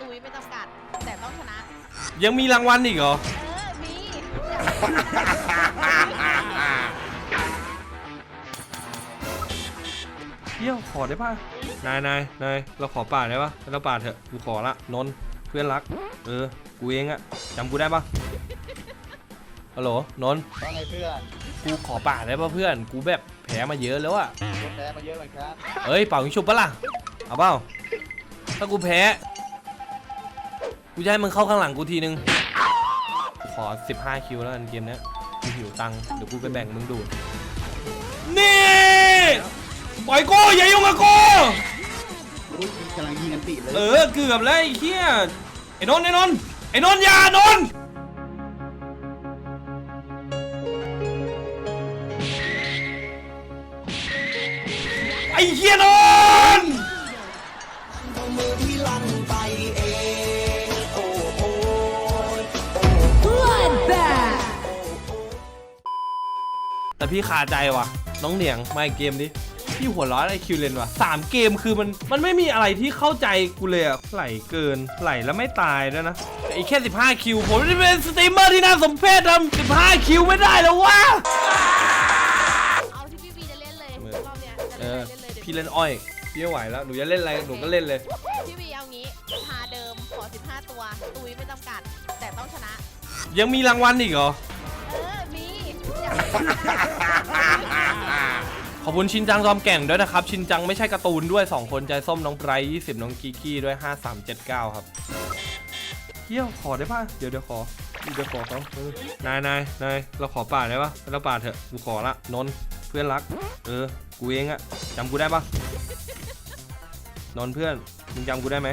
ตุยไม่จำกัด แต่ต้องชนะ ยังมีรางวัลอีกเหรอ เออ มีเที่ยวขอได้ป่ะ นายนายนายเราขอป่าได้ป่ะเราป่าเถอะ กูขอละ นนท์เพื่อนรัก เออ กูเองอะจำกูได้ป่ะฮัลโหล นนท์ว่าไงเพื่อนกูขอป่าได้ป่ะเพื่อน กูแบบแผลมาเยอะแล้วอะโดนแพ้มาเยอะเหมือนกันเอ้ยเป่ายิงฉุบปะล่ะ เอาเปล่าถ้ากูแพ้ กูจะให้มึงเข้าข้างหลังกูทีนึง ขอ 15 คิวแล้วกันเกมเนี้ยกูหิวตังค์เดี๋ยวกูไปแบ่งมึงดูดนี่ปล่อยกูอย่ายุ่งกับกูอุ๊ยกำลังยิงกันติเลย เออเกือบแล้วไอ้เหี้ยไอ้นนท์ไอ้นนท์ไอ้นนท์อย่านนท์ พี่คาใจว่ะ น้องเหนียงมาอีกเกมดิพี่หัวร้อนไอคิวเลนว่ะสามเกมคือมันมันไม่มีอะไรที่เข้าใจกูเลยอะไหลเกินไหลแล้วไม่ตายด้วยนะไอ้แค่ 15 คิว ผมจะเป็นสตรีมเมอร์ที่น่าสมเพชทำ15 คิวไม่ได้แล้ววะเอาที่พี่บีจะเล่นเลยเออรอบเนี้ยจะเอเล่นออะไรเล่นเลยเดี๋ยวพี่เล่นอ้อยพี่ไม่ไหวแล้วหนูจะเล่นอะไรหนูก็เล่นเลย พี่บีเอางี้พาเดิมขอ 15 ตัวตุยไม่จำกัด แต่ต้องชนะ ยังมีรางวัลอีกเหรอ เออ มี ขอบคุณชินจังจอมแก่งด้วยนะครับ ชินจังไม่ใช่การ์ตูนด้วย 2 คนใจส้มน้องไบรท์20น้องกิกกี้ด้วย 5379 ครับเที่ยวขอได้ป่ะ เดี๋ยวเดี๋ยวขอเดี๋ยวขอเขาเออนายนายนายเราขอป่าได้ป่ะเราป่าเถอะกูขอละนนเพื่อนรัก เออ กูเองอะจำกูได้ป่ะนนเพื่อนมึงจำกูได้ไหม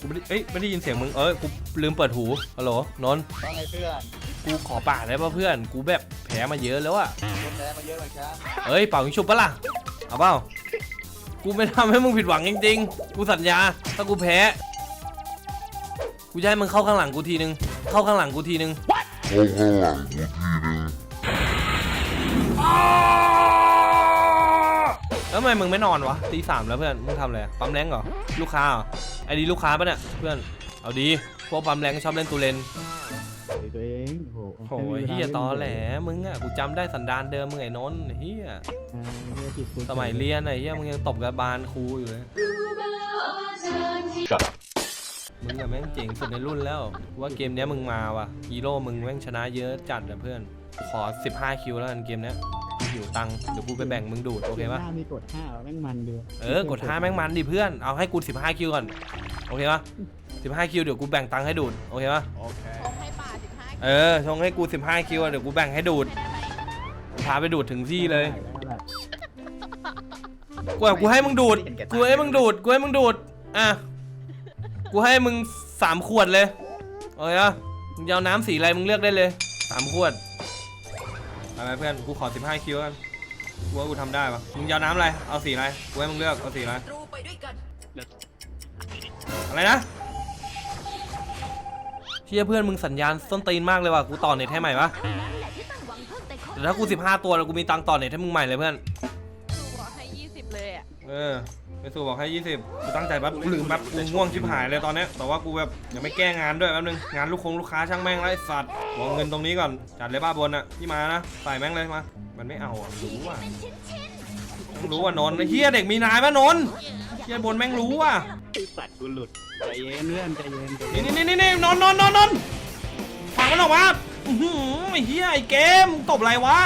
กูไม่ได้เอ้ยไม่ได้ยินเสียงมึงเอ้ยกูลืมเปิดหูฮัลโหลนนว่าไงเพื่อน กูขอป่าได้ป่ะเพื่อน กูแบบแผลมาเยอะแล้วอะโดนแพ้มาเยอะเหมือนกันเอ้ยเป่ายิงฉุบปะล่ะ เอาเปล่า กูไม่ทำให้มึงผิดหวังจริงๆ กูสัญญา ถ้ากูแพ้ กูจะให้มึงเข้าข้างหลังกูทีนึง เข้าข้างหลังกูทีนึง เข้าข้างหลังกูทีนึงแล้วทำไมมึงไม่นอนวะตีสามแล้วเพื่อน มึงทำอะไรอะปั๊มแรงเหรอ ลูกค้าเหรอไอ้ดีลูกค้าปะเนี่ยเพื่อน เอาดี พวกปั๊มแรงชอบเล่นตูเลน ตัวเองโอ้โอ้ยเฮียตอแหลมึงอะกูจำได้สันดานเดิมมึงไอ้นนท์เฮียสมัยเรียนไอ้เฮียมึงยังตบกับบานครูอยู่เลยมึงอะแม่งเจ๋งสุดในรุ่นแล้วกูว่าเกมเนี้ยมึงมาว่ะฮีโร่มึงแม่งชนะเยอะจัดอะเพื่อน ขอ 15 คิวแล้วกันเกมเนี้ยกูหิวตังค์เดี๋ยวกูไปแบ่งมึงดูดโอเคปะหน้ามีกดห้าแม่งมันดีเออกด5แม่งมันดิเพื่อนเอาให้กู15คิวก่อนโอเคปะ15คิวเดี๋ยวกูแบ่งตังค์ให้ดูดโอเคปะโอเคชงให้ป่า15 เออชงให้กู 15 คิวอะเดี๋ยวกูแบ่งให้ดูด พาไปดูดถึงที่เลย กูกูให้มึงดูด กูให้มึงดูด กูให้มึงดูด อะ กูให้มึงสามขวดเลยโอเคปะมึงจะเอาน้ำสีอะไรมึงเลือกได้เลยสามขวดเอาไปเพื่อน กูขอ 15 คิวกันกูว่ากูทำได้ปะมึงจะเอาน้ำอะไร เอาสีอะไร กูให้มึงเลือก เอาสีอะไร อะไรนะ เชี่ยเพื่อนมึงสัญญาณส้นตีนมากเลยว่ะกูต่อเน็ตให้ใหม่ปะแต่ถ้ากู 15 ตัวแล้วกูมีตังค์ต่อเน็ตให้มึงใหม่เลยเพื่อนดูบอกให้ 20 เลยอะเออไปสู่บอกให้ 20กูตั้งใจแป๊บกูลืมแป๊บกูง่วงชิบหายเลยตอนเนี้ยแต่ว่ากูแบบยังไม่แก้งานด้วยแป๊บนึงงานลูกคงลูกค้าช่างแม่งแล้วไอ้สัตว์วางเงินตรงนี้ก่อนจัดเลยบ้าบนอะที่มานะใส่แม่งเลยมามันไม่เอาอะรู้อะต้องรู้ว่านนท์ไอ้เฮียเด็กมีนายปะนนท์เฮียบนแม่งรู้อะสัตว์กูหลุดใจเย็นเพื่อนใจเย็นใจเย็นี่นี่นี่นี่นนท์นนท์นนท์นนท์ฝากมันออกมาอื้อหือไอ้เฮียไอ้เกมมึงตบอะไรวะ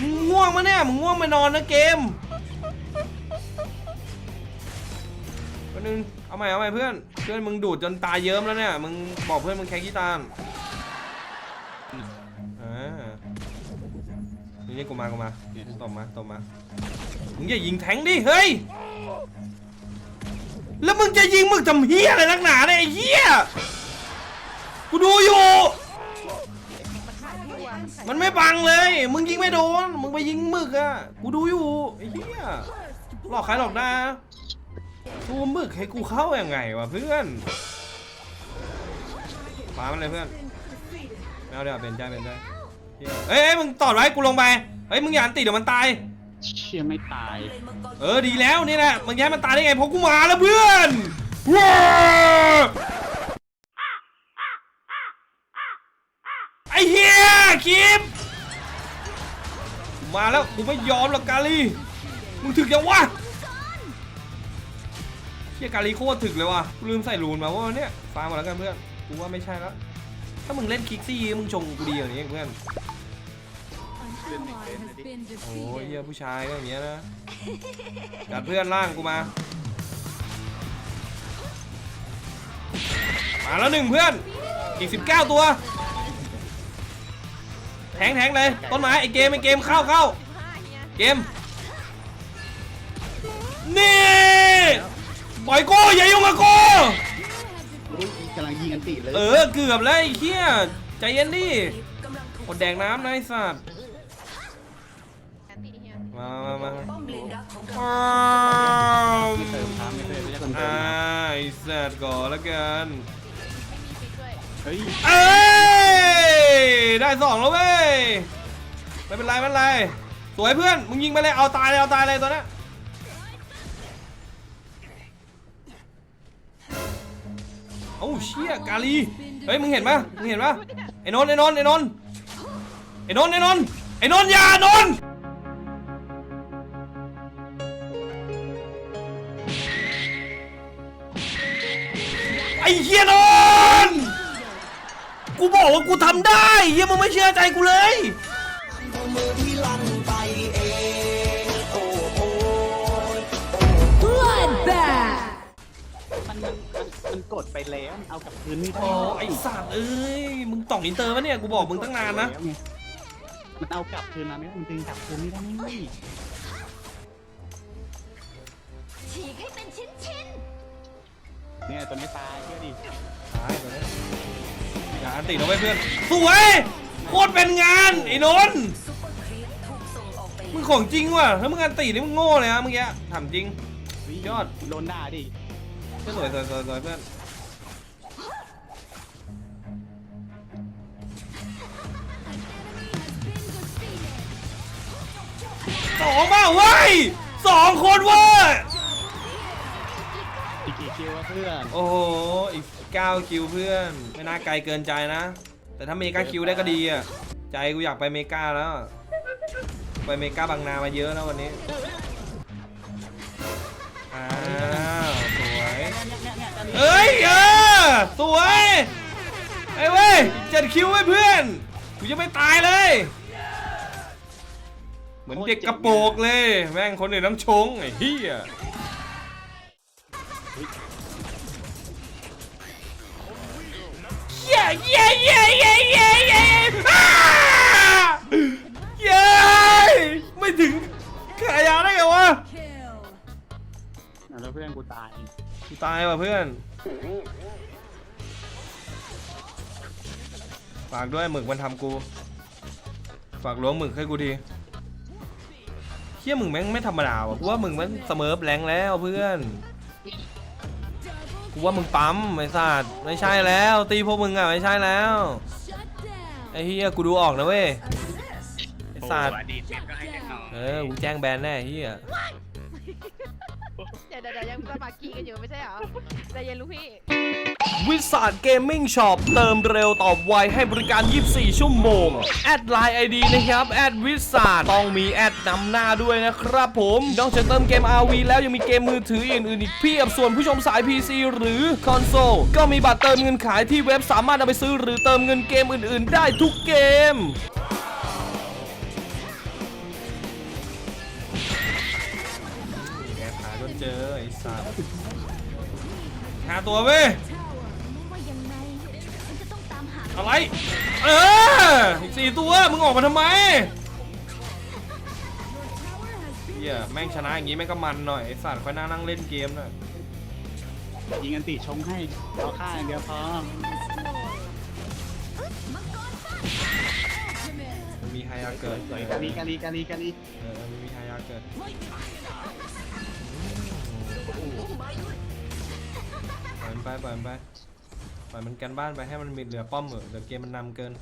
มึงง่วงมะเนี่ยมึงง่วงไปนอนนะเกมคนนึงเอาใหม่เอาใหม่เพื่อนเพื่อนมึงดูดจนตาเยิ้มแล้วเนี่ยมึงบอกเพื่อนมึงแค่ขี้ตาลอ่านี่นี่กูมากูมาตบมาตบมามึงอย่ายิงแทงดิเฮ้ย แล้วมึงจะยิงมึงทำเฮียอะไรนักหนาเนี่ยไอ้เฮียกูดูอยู่ มันไม่บังเลย มึงยิงไม่โดน มึงไปยิงมึกอะกูดูอยู่ไอ้เหี้ยหลอกใครหลอกได้ซูมหมึกให้กูเข้ายัางไงวะเพื่อนปามันเลยเพื่อนไม่เอาเดี๋ยวเป็นใจเป็นใจเหี้ยเอ้ยเอ้ยมึงตอดไว้กูลงไป เฮ้ยมึงอย่าอันติเดี๋ยวมันตาย ชี่ยไม่ตาย เออดีแล้วนี่แหละมึงแย้มันตายได้ไงเพราะกูมาแล้วเพื่อนว้าไอ้เฮียคิมมาแล้วกูไม่ยอมหรอกกาลีมึงถึกยังวะเฮียกาลีโคตรถึกเลยว่ะลืมใส่รูนมาว่าเนี่ยฟังมาแล้วกันเพื่อนกูว่าไม่ใช่แล้วถ้ามึงเล่นคิกซี่มึงชงกูดีอย่างนี้เพื่อน โอ้ยเฮียผู้ชายก็อย่างเงี้ยนะจัดเพื่อนล่างกูมา มาแล้วหนึ่งเพื่อน อีก 19 ตัว แทงแทงเลย ต้นไม้ไอเกมไอเกมเข้าเข้า15เฮียเกม นี่ปล่อยกูอย่ายุ่งกับกูอุ้ยกำลังยิงกันติเลย เออเกือบแล้วไอ้เหี้ยใจเย็นดิอดแดกน้ำนะไอ้สัตว์แอน ตี้เฮียมามามาไม่เติมครับไม่เติมไม่ใช่คนเติอ่ามครับไอ้สัตว์ก่อนละกันเฮ้ยเอ้ยได้สองแล้วเว้ยไม่เป็นไรไม่เป็นไรสวยเพื่อนมึงยิงไปเลยเอาตายเลยเอาตายเลยตัวเนี้ยเอ้าเชี่ยกาลีเฮ้ยมึงเห็นปะมึงเห็นปะไอ้นนท์ไอ้นนท์ไอ้นนท์ไอ้นนท์ไอ้นนท์ไอ้นนท์อย่านนท์ ฮียนนท์กูบอกว่ากูทำได้เฮียมึงไม่เชื่อใจกูเลยมันมันมันมันกดไปแล้วมันเอากลับคืนไม่ได้โอ้ไอ้สัตว์เอ้ยมึงต่องอินเตอร์ปะเนี่ยกูบอกมึงตั้งนานนะมันเอากลับคืนมาไม่ได้มันดึงกลับคืนไม่ได้ฉีกให้เป็นชิ้นชิ้น เนี่ยตัวนี้ตายเชื่อดิตายตัวนี้อย่าอันติดเอาไว้เพื่อนสวยโคตรเป็นงานไอ้นนท์ซุปเปอร์ครีปถูกส่งออกไปมึงของจริงว่ะถ้ามึงอันตินี่มึงโง่เลยนะเมื่อกี้ถามจริง ยอด โดนด่าดิสวยสวยสวยสวยเพื่อนสองเปล่าเว้ยสองคนเว้ยอีกกี่คิววะ เพื่อนโอ้โห อีก 9 คิวเพื่อน ไม่น่าไกลเกินใจนะ แต่ถ้าเมกาคิวได้ก็ดีอะ ใจกูอยากไปเมกาแล้ว ไปเมกาบางนามาเยอะแล้ววันนี้ อ้าว สวย เอ้ยเออสวยไอ้เว้ยเจ็ดคิวไว้เพื่อน กูจะไม่ตายเลย เหมือนเด็กกระโปรงเลย แม่งคนอื่นต้องชงไอ้เหี้ย เย้เย้เย้เย้เย้เย้อ้าเย้ไม่ถึงขายาได้ไงวะแล้วเพื่อนกูตายกูตายว่ะเพื่อนฝากด้วยหมึกมันทำกู ฝากล้วงหมึกให้กูทีเฮียมึงแม่งไม่ธรรมดาว่ะกูว่ามึงม่งเสมอแรงแล้วเพื่อน กูว่ามึงปั๊มไอ้สัตว์ไม่ใช่แล้ว ตีพวกมึงอะไม่ใช่แล้วไอ้เฮียกูดูออกนะเว้ยไอ้สัตว์อดีตเม็ดก็ให้เด็กน้อยเออกูแจ้งแบนแน่เฮีย เดี๋ยวเดี๋ยวยังสมากีกันอยู่ไม่ใช่เหรอใจเย็นลูกพี่ วิสาดเกมมิ่งช็อปเติมเร็วตอบไวให้บริการ 24 ชั่วโมง แอดไลน์ไอดีนะครับ แอดวิสาดต้องมีแอดนำหน้าด้วยนะครับผม นอกจากเติมเกม RV แล้วยังมีเกมมือถืออื่นๆอีกเพียบส่วนผู้ชมสาย PC หรือคอนโซลก็มีบัตรเติมเงินขายที่เว็บสามารถเอาไปซื้อหรือเติมเงินเกมอื่น ๆ ได้ทุกเกม หาตัวเว้ยไม่ว่ายังไงฉันจะต้องตามหาอะไรเอออีกสี่ตัวมึงออกมาทำไมเฮียแม่งชนะอย่างงี้แม่งก็มันหน่อยไอสัตว์ค่อยนั่งนั่งเล่นเกมหน่อยยิงกันติชงให้เอาฆ่าอย่างเดียวพอมันมีไฮยาเกิดสวยกาลีกาลีกาลีกาลีเออมันมีไฮยาเกิด มันไปปล่อยมันไปปล่อยมันกันบ้านไปให้มันมีเหลือป้อมเหอะเดี๋ยวเกมมันนำเกิน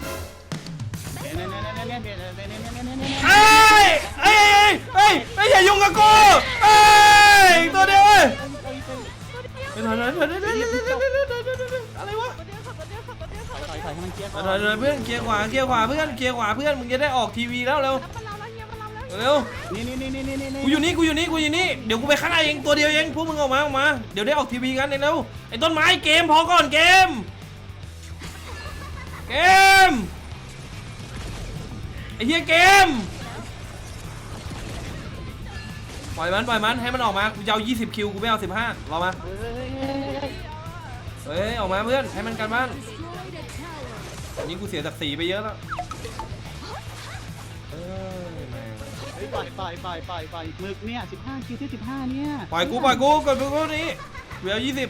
เอ้ยเอ้ยเอ้ยเอ้ยอย่ายุ่งกับกูเอ้ยตัวเดียวเอ้ยไปถอยถอยถอยถอยถอยถอยถอยถอยถอยอะไรวะถอยถอยให้มันเคลียร์ถก่ออยนถอยเพื่อนเกียร์ขวาเกียร์ขวาเพื่อนเกียร์ขวาเพื่อนมึงจะได้ออกทีวีแล้วเร็ว น้ำมัน เราแล้วเร็วนี่นี่นี่นี่นี่นี่กูอยู่นี่กูอยู่นี่กูอยู่นี่เดี๋ยวกูไปข้างในเองตัวเดียวเองพวกมึงออกมาออกมาเดี๋ยวได้ออกทีวีกันเร็วไอ้ต้นไม้เกมพอก่อนเกม เกมไอ้เหี้ยเกมปล่อยมันปล่อยมันให้มันออกมากูจะเอา20 คิวกูไม่เอา15รอมาเฮ้ยออกมาเพื่อนให้มันกันบ้านอันนี้กูเสียศักดิ์ศรีไปเยอะแล้ว ปล่อยปล่อยปล่อยปล่อยปล่อยหมึกเนี่ยสิบห้าคิวที่สิบห้าเนี่ยปล่อยกูปล่อยกูกดกูนี้เหลือยี่สิบ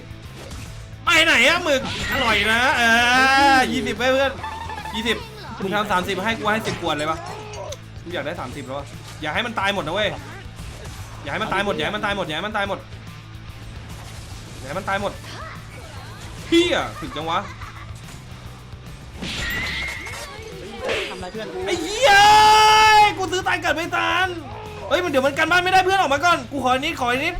ไปไหนอะหมึกอร่อยนะเออยี่สิบไปเพื่อนยี่สิบมึงทำสามสิบให้กูให้สิบขวดเลยปะกูอยากได้สามสิบแล้ววะอย่าให้มันตายหมดนะเว้ยอย่าให้มันตายหมดอย่าให้มันตายหมดอย่าให้มันตายหมดอย่าให้มันตายหมดพี่อะถึงจังวะทำอะไรเพื่อนกูไอ้เหี้ย กูซื้อตายเกิดไม่ทันเฮ้ยมันเดี๋ยวมันกันบ้านไม่ได้เพื่อนออกมาก่อนกูขออีกนิดขออีกนิด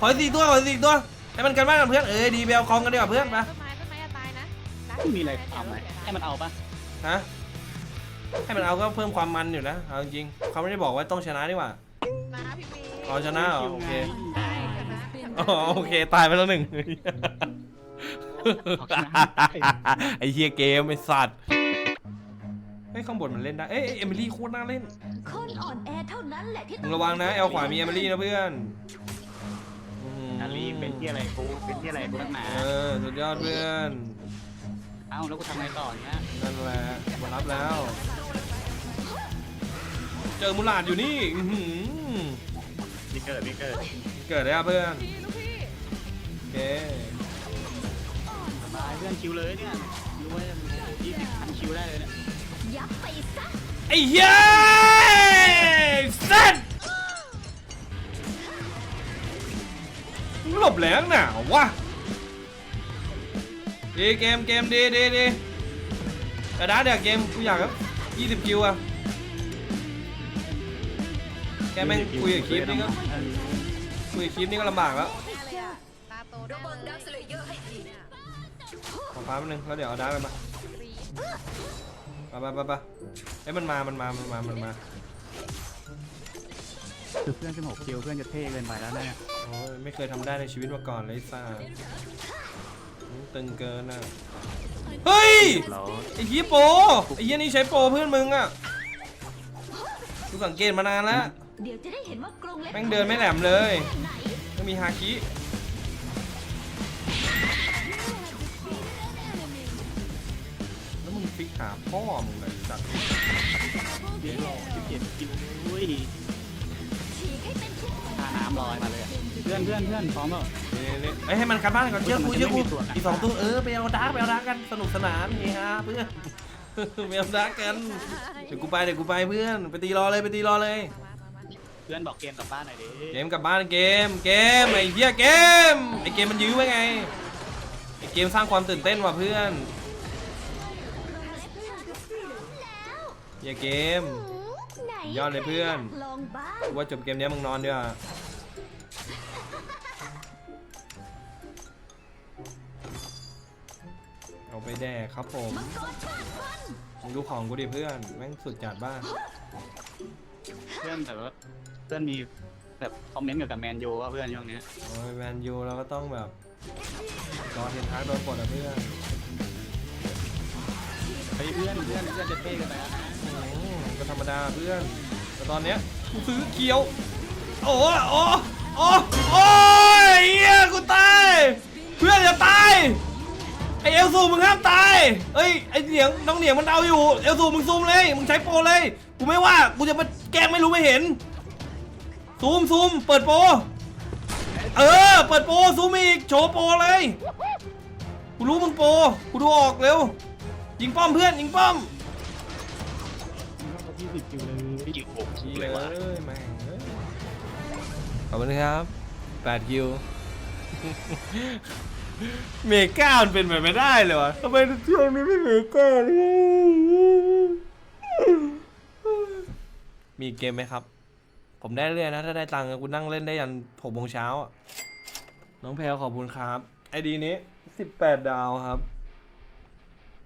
ขอสี่ตัวขอสี่ตัวให้มันกันบ้านกับเพื่อนเออดีไปเอาคองกันดีกว่าเพื่อนมาต้นไม้ต้นไม้จะตายนะไม่มีอะไรเอาไหมให้มันเอาปะฮะให้มันเอาก็เพิ่มความมันอยู่นะเอาจริงๆเขาไม่ได้บอกว่าต้องชนะนี่หว่านะพี่เมย์อ๋อชนะเหรอโอเคใช่ชนะอ๋อโอเคตายไปแล้วหนึ่งเอาชนะให้ได้ไอ้เฮียเกมไอ้สัตว์ เฮ้ยข้างบนมันเล่นได้ เอ้ยเอมิลี่โคตรน่าเล่น คนอ่อนแอเท่านั้นแหละที่มึงระวังนะเอลขวามีเอมิลี่นะเพื่อนอืมอาลีเป็นที่อะไรกูเป็นที่อะไรกูนักหนาเออสุดยอดเพื่อน เอ้าแล้วกูทำไงต่อเนี้ยนั่นแหละมารับแล้ว เจอมูลาดอยู่นี่อื้อหือมีเกิดมีเกิดเกิดได้ครับเพื่อนพี่ลูกพี่โอเคสบายเพื่อนคิวเลยเนี่ยรู้ว่ายี่สิบพันคิวได้เลยเนี่ย ยับไปซะไอ้เหี้ยเซ็ตหลบแหลงหนาววะดีเกมเกมดีดีดีแต่ด้าเดี๋ยวเกมกูอยากครับ20คิวอะแกแม่งคุยกับคลิปนี่ก็คุยกับคลิปนี่ก็ลำบากแล้วอะไรอะตาโตแน่เลยเนี่ยขอฟ้าแป๊บนึงแล้วเดี๋ยวเอาด้าไปมารี ไปไปไปไปเอ้ยมันมา มันมา มันมา มันมาคือเพื่อนสิบหกคิวเพื่อนจะเท่เกินไปแล้วเนี่ยโอ้ยไม่เคยทำได้ในชีวิตมาก่อนเลยซ่าตึงเกินอะ เฮ้ยเราไอ้ยี่โปรไอ้ยี่นี่ใช้โปรเพื่อนมึงอะกูสังเกตมานานแล้ว เดี๋ยวจะได้เห็นว่ากรงเล็บแม่งเดินไม่แหลมเลยไหนไม่มีฮาคิ หาพ่อมึงเลยสัตว์เดี๋ยวสิบเจ็ดคิวอุ้ยฉีกให้เป็นชิ้นพาน้ำลอยมาเลยอะเพื่อนเพื่อนเพื่อนพร้อมเปล่านี่นี่เอ้ยให้มันกลับบ้านก่อนเชื่อกูมันจะเชื่อกูไม่มีตัวกันอีกสองตัวเออไปเอาดาร์กไปเอาดาร์กกันสนุกสนานเฮฮาเพื่อนไปเอาดาร์กกันเดี๋ยวกูไปเดี๋ยวกูไปเพื่อนไปตีรอเลยไปตีรอเลยมามามาเพื่อนบอกเกมกลับบ้านหน่อยดิเกมกลับบ้านเกมเกมไอ้เหี้ยเกมไอ้เกมมันยื้อไว้ไงไอ้เกมสร้างความตื่นเต้นว่ะเพื่อน เหี้ยเกมไหนยอดเลยเพื่อน ลองบ้างกูว่าจบเกมเนี้ยมึงนอนดีกว่าเอาไปแดกครับผมมังกรฟาดฟันมึงดูของกูดิเพื่อนแม่งสุดจัดบ้านเพื่อนแต่ว่าเพื่อนมีแบบคอมเมนต์เกี่ยวกับแมนยูว่าเพื่อนช่วงเนี้ยโอ้ยแมนยูเราก็ต้องแบบรอเทนทากโดนปลดอะเพื่อน เฮ้ยเพื่อนเพื่อนเพื่อนจะเท่กันไปแล้วนะอืม ก็ธรรมดาเพื่อน แต่ตอนเนี้ยกูซื้อเคียว โอ้โอ้โอ้โอ้ยเฮียกูตาย เพื่อนอย่าตาย ไอเอลซูมึงห้ามตาย เอ้ยไอเหนียงน้องเหนียงมันเอาอยู่ เอลซูมึงซูมเลย มึงใช้โปรเลย กูไม่ว่า กูจะมาแกล้งไม่รู้ไม่เห็น ซูมซูมเปิดโปรเออ เปิดโปรซูมอีก โชว์โปรเลย กูรู้มึงโปรกูดูออกเร็ว ยิงป้อมเพื่อนยิงป้อม สิบคิวเลยยี่สิบหกคิวเลเลยยว่ะแม่งเอ้ยขอบคุณครับ8คิว เมกามันเป็นไปไม่ได้เลยวะทำไมช่วงนี้ไม่เมกาเลยมีเกมไหมครับ ผมได้เรื่อยนะ ถ้าได้ตังค์กูนั่งเล่นได้ยันหกโมงเช้าอะน้องแพลวขอบคุณครับ ไอดีนี้18ดาวครับ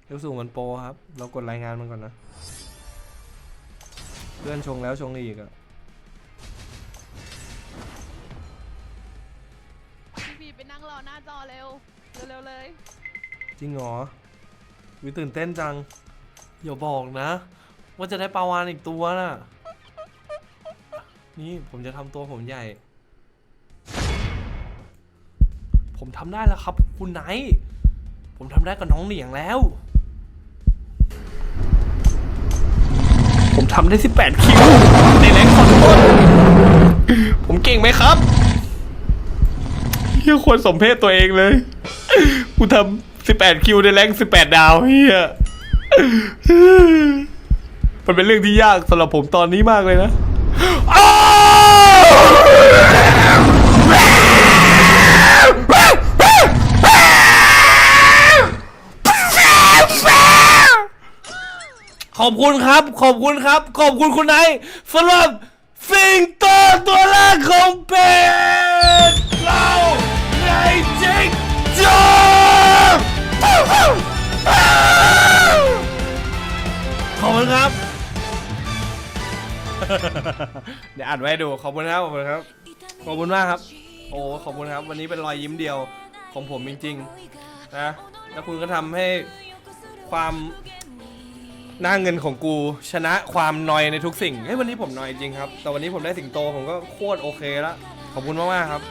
เอลสูมันโปรครับ เรากดรายงานมันก่อนนะเพื่อนชงแล้วชงอีกอะพี่บีไปนั่งรอหน้าจอเร็ว เร็วๆเลยจริงเหรอวิตื่นเต้นจังอย่าบอกนะ ว่าจะได้ปลาวานอีกตัวน่ะ นี่ผมจะทำตัวผมใหญ่ ผมทำได้แล้วครับ คุณไนท์ผมทำได้กับน้องเหนียงแล้ว ผมทำได้ 18 คิวในแรงคอนโทรลผมเก่งไหมครับเฮียควรสมเพศตัวเองเลย กูทำ 18 คิวในแรง18 ดาวเฮียมันเป็นเรื่องที่ยากสำหรับผมตอนนี้มากเลยนะ คุณครับ ขอบคุณครับ ขอบคุณคุณไนท์สำหรับสิงโตตัวแรกของเป็ดเราในจิกจอมขอบคุณครับ เดี๋ยวอ่านไว้ให้ดูขอบคุณครับ ขอบคุณครับ ขอบคุณมากครับ โอ้ขอบคุณครับ วันนี้เป็นรอยยิ้มเดียวของผมจริงๆนะแล้วคุณก็ทำให้ความ หน้าเงินของกูชนะความนอยในทุกสิ่งเฮ้ยวันนี้ผมนอยจริงครับ แต่วันนี้ผมได้สิงโตผมก็โคตรโอเคละขอบคุณมากมากครับ